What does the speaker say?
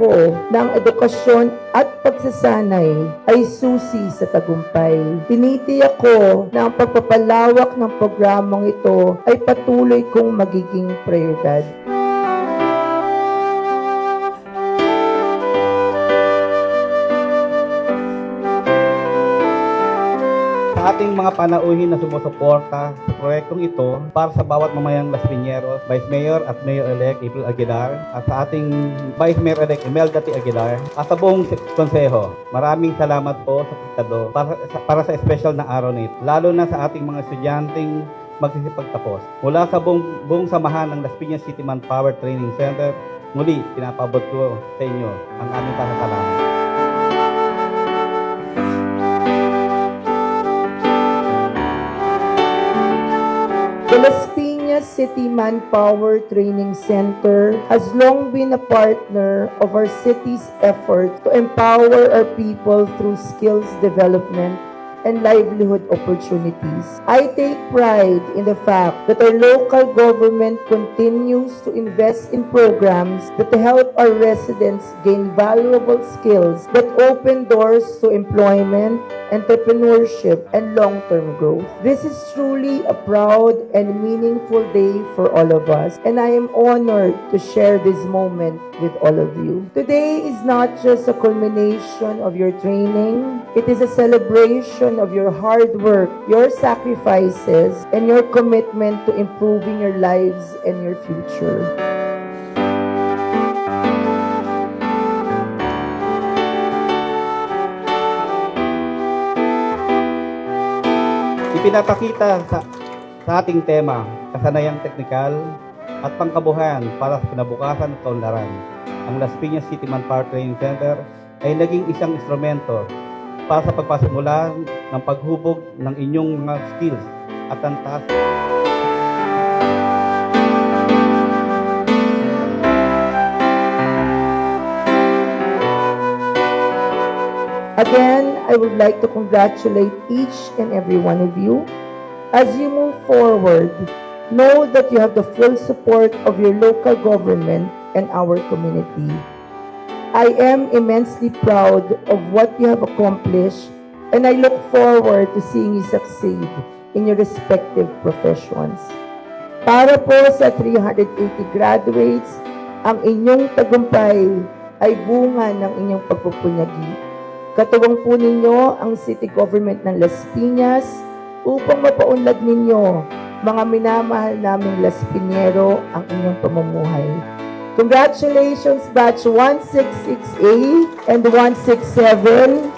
ko na ang edukasyon at pagsasanay ay susi sa tagumpay. Tinitiyak ko na ang pagpapalawak ng programang ito ay patuloy kong magiging prioridad. Ating mga panauhin na sumusuporta sa proyektong ito para sa bawat mamayang Las Piñeros, Vice Mayor at Mayor-elect April Aguilar at sa ating Vice Mayor-elect Imelda T. Aguilar at sa buong konseho. Maraming salamat po sa Pitado para, para sa special na araw na ito, lalo na sa ating mga estudyanteng magsisipagtapos. Mula sa buong, buong samahan ng Las Piñas City Manpower Training Center, muli pinapabot ko sa inyo ang aming pasasalamat. The Las City Manpower Training Center has long been a partner of our city's effort to empower our people through skills development and livelihood opportunities. I take pride in the fact that our local government continues to invest in programs that help our residents gain valuable skills that open doors to employment, entrepreneurship, and long-term growth. This is truly a proud and meaningful day for all of us, and I am honored to share this moment with all of you. Today is not just a culmination of your training, it is a celebration of your hard work, your sacrifices, and your commitment to improving your lives and your future. Ipinapakita sa, sa ating tema, kasanayang teknikal at pangkabuhayan para sa kinabukasan at kaunlaran. Ang Las Piñas City Manpower Training Center ay naging isang instrumento para sa pagpasimula ng paghubog ng inyong mga skills at ang taas Again, I would like to congratulate each and every one of you. As you move forward, know that you have the full support of your local government and our community. I am immensely proud of what you have accomplished and I look forward to seeing you succeed in your respective professions. Para po sa 380 graduates, ang inyong tagumpay ay bunga ng inyong pagpupunyagi. Katuwang po ninyo ang City Government ng Las Piñas upang mapaunlad ninyo, mga minamahal naming Las Piñero, ang inyong pamumuhay. Congratulations, Batch 166A and 167.